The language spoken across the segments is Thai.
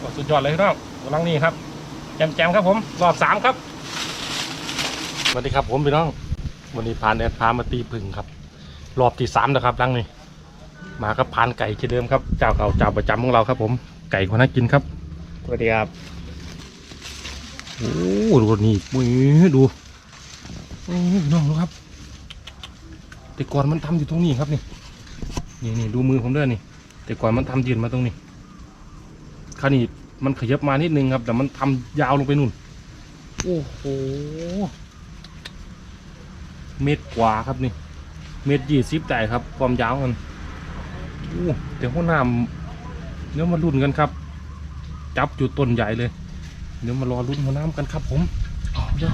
ก็สุดยอดเลยพี่น้องกำลังนี่ครับแจมแจมๆครับผมรอบสามครับสวัสดีครับผมพี่น้อง วันนี้พานแอดพามาตีพึ่งครับ รอบที่สามนะครับรังนี้มากับพานไก่เช่นเดิมครับเจ้าเก่าเจ้าประจำของเราครับ ผมไก่คนน่ากินครับสวัสดีครับโอ้ดูนี่มือดูโอ้พี่น้องดูครับ แต่ก่อนมันทำอยู่ตรงนี้ครับนี่นี่นี่ดูมือผมด้วยนี่ แต่ก่อนมันทำยืนมาตรงนี้ คราวนี้มันขยับมานิดนึงครับ แต่มันทำยาวลงไปนู่น โอ้โห เมตรกว่าครับนี่ เมตรยี่สิบได้ครับ ความยาวมันโอ้แต่หัวหน้ำเดี๋ยวมาลุ้นกันครับ จับจุดต้นใหญ่เลย เดี๋ยวมารอลุ้นหัวน้ำกันครับผมเอาเดี๋ยว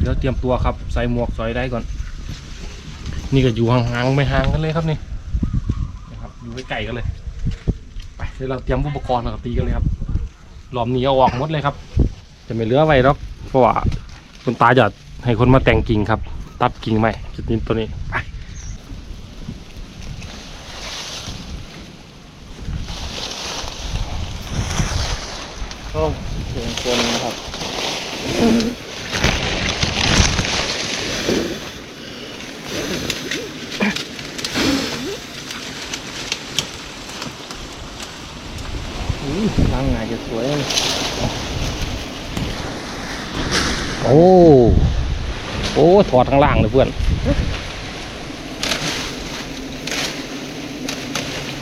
เดี๋ยวเตรียมตัวครับ ใส่หมวกใส่ได้ก่อน นี่ก็อยู่ห่างๆไม่ห่างกันเลยครับนี่นะครับอยู่ใกล้ๆกันเลยไป เดี๋ยวเราเตรียมอุปกรณ์แล้วก็ตีกันเลยครับหลอมหนีเอาออกหมดเลยครับ จะไม่เหลือไว้หรอกเพราะว่าคุณตาจะให้คนมาแต่งกิ่งครับ ตัดกิ่งใหม่จุดนี้ตัวนี้ไปก็เสียงคนนะครับ อุ้ยล้างไงจะสวยเลย โอ้โอ้ถอดข้างล่างเลยเพื่อน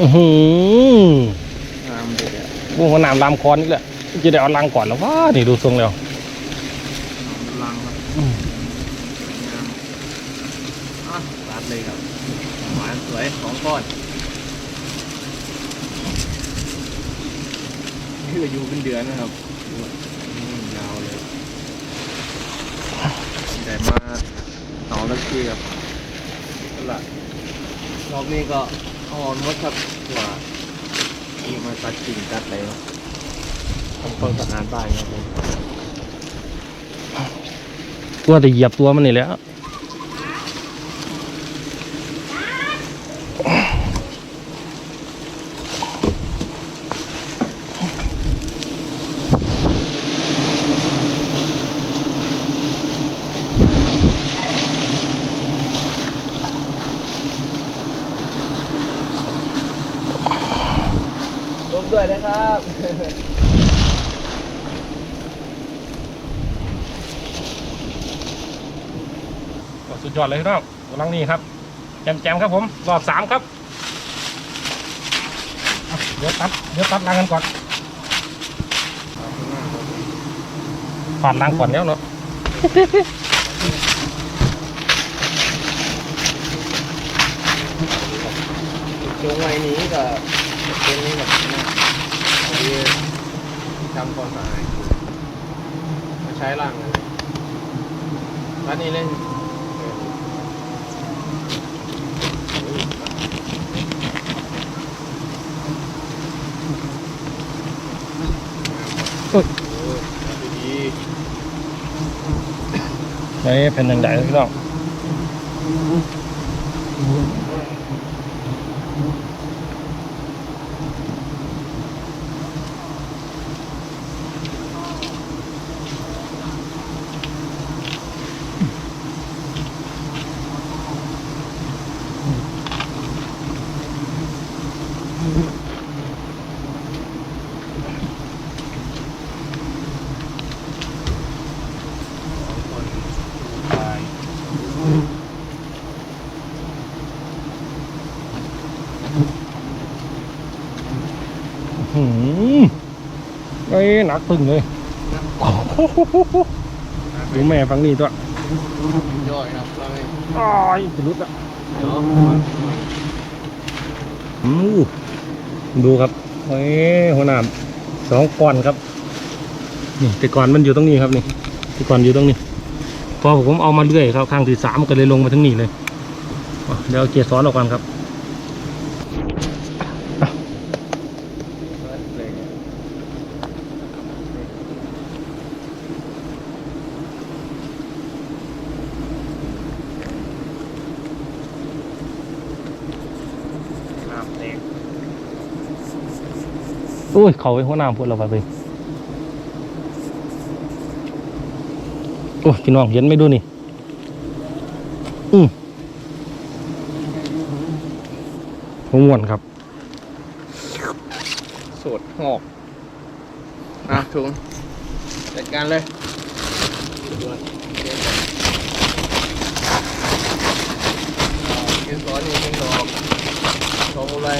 อือหืองามเด็ดอะวงหัวหนามลามคอนนี่แหละจะได้เอาลังก่อนแล้วว้านี่ดูทรงแล้วล้างครับอืมงามอะรัดเลยครับหวานสวยของก้อนนี่ก็อยู่เป็นเดือนนะครับดูว่าอืมยาวเลยแต่มา สองนาทีครับนั่นแหละรอบนี้ก็เอาอ่อนหมดครับว่านี่มาตัดกิ่งตัดอะไรเนาะทำความสะอาดบ้านครับผม ตัวแต่เหยียบตัวมันนี่แหละรว ครับก็สุดยอดเลยพี่น้องกำลังนี่ครับแจมแจมๆครับผมรอบสามครับเอาเดี๋ยวตัดเดี๋ยวตัดลังกันก่อนผ่านลังก่อนแล้วเนาะจงไว้นี้ก็เป็นนี้แบบนี้นะ ที่ทำความสะอาดมาใช้ล่างเลยร้านนี้เล่นเฮ้ยโอ้ยดีดีนี่เป็นยังไงพี่น้อง หืมไอ้ยหนักตึงเลยโอ้โหดูแม่ฟังนี่ตัวย่อยครับเราไม่อ้ายจะรุดอะเดี๋ยวอืมดูครับเฮ้ยหัวหน้าสองก้อนครับ นี่แต่ก่อนมันอยู่ตรงนี้ครับนี่แต่ก่อนอยู่ตรงนี้ พอผมเอามาเรื่อยครับข้างที่สามก็เลยลงมาทั้งนี้เลยอะเดี๋ยวเอาเกียร์ซ้อนออกก่อนครับ น้ำแตก อุ้ย เขาไปหัวหน้าพูดเราไปเลยโอ้ยพี่น้องเห็นไหม่ดูนี่ อืมหัวม่วนครับ สดหอกอะถุงจัดการเลยยืนซ้อนอยู่หนึ่งดอก เขาอะไร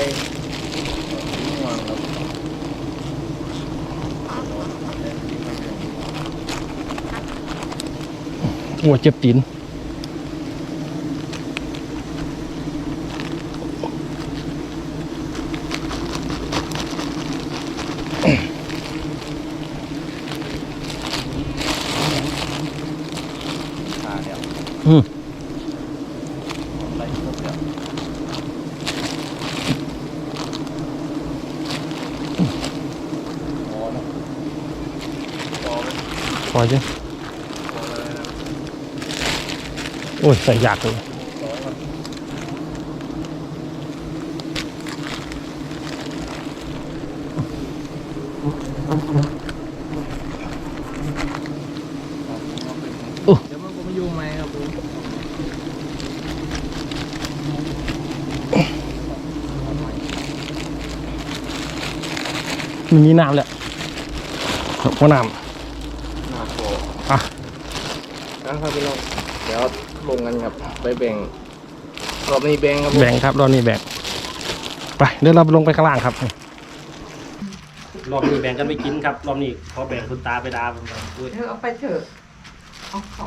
ม่วงครับโอ้เจ็บตีน ขาเดียว อืม อะไรครบแล้วพอนะพอไหม พอจ้ะโอ้ยใส่ยากเลยร้อยเดี๋ยวมึงกูไปยูไหมครับคุณมีน้ำแหละหัวน้ำ อะนะครับพี่น้องเดี๋ยวลงกันครับไปแบ่งรอบนี้แบ่งครับผมแบ่งครับรอบนี้แบ่งไปเดี๋ยวเราลงไปข้างล่างครับรอบนี้แบ่งกันไปกินครับรอบนี้ขอแบ่งคุณตาไปดาผมด้วยเธอเอาไปเถอะเอาเขา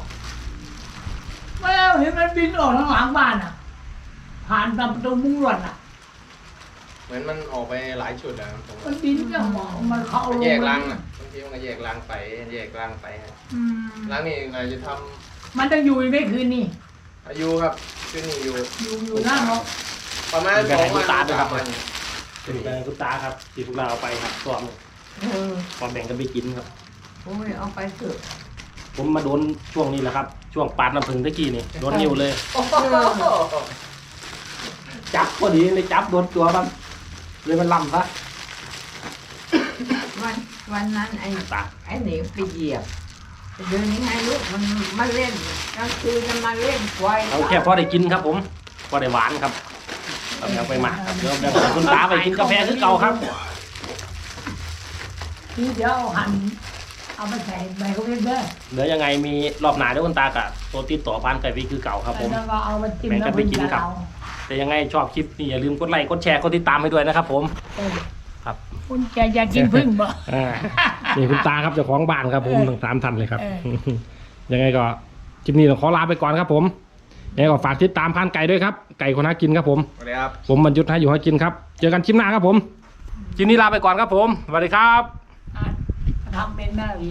ไม่เอาเห็นมันบินออกทางหลังบ้านอะ ผ่านตามประตูมุ้งลวดอะ เหมือนมันออกไปหลายชุดแล้วผมมันบินก็มองมันเขาเอามันลงแยกรังอะบางทีมัน ก็แยกรังไปแยกรังไปฮะอืมรังนี้นายจะทมันจะอยู่อีกไม่คืนนี่ำอายุครับขึ้นนี่อยู่อยู่อยู่หน้าเนาะประมาณสองวันสามวันเป็นแบ่งคุณตาครับที่พวกเราเอาไปครับรอบนี้เออพอแบ่งกันไปกินครับ โอ้ยเอาไปเถอะผมมาโดนช่วงนี้แหละครับ ช่วงปาดน้ำผึ้งตะกี้นี่โดนนิ้วเลย โอ้โหจับพอดีเลยจับโดนตัวมันเลยมันล่ำซะ วันวันนั้นไอ้ตาไอ้หนิวไปเหยียบเดินยังไงลูกมันมาเล่นกลางคืนมันมาเล่นควายเอาแค่พอได้กินครับผมพอได้หวานครับเอาแบ่งไปหมากครับเดี๋ยวแบ่งให้คุณตาไปกินกาแฟคือเก่าครับทีเดี๋ยวเอาหั่นเอาไปใส่ใบเขาเล่นเด้อเดี๋ยวยังไงมีรอบหน้าเดี๋ยวคุณตากับตัวติดต่อพันไก่วีคือเก่าครับผมแล้วก็เอาไปจิ้มแบ่งกันไปกินครับเอาแต่ยังไงชอบคลิปนี้อย่าลืมกดไลค์กดแชร์กดติดตามให้ด้วยนะครับผมเออ ครับคุณจะอยากกินพึ่งบ่ อ่านี่คุณตาครับเจ้าของบ้านครับผมทั้งสามท่านเลยครับ เอ ยังไงก็คลิปนี้ต้องขอลาไปก่อนครับผมยังไงก็ฝากติดตามพันไก่ด้วยครับ ไก่คนหากินครับผม สวัสดีครับ ผมบรรยุทธ์ให้อยู่ให้กินครับ เจอกันคลิปหน้าครับผมคลิปนี้ลาไปก่อนครับผมสวัสดีครับ อะทำเป็นแม่วี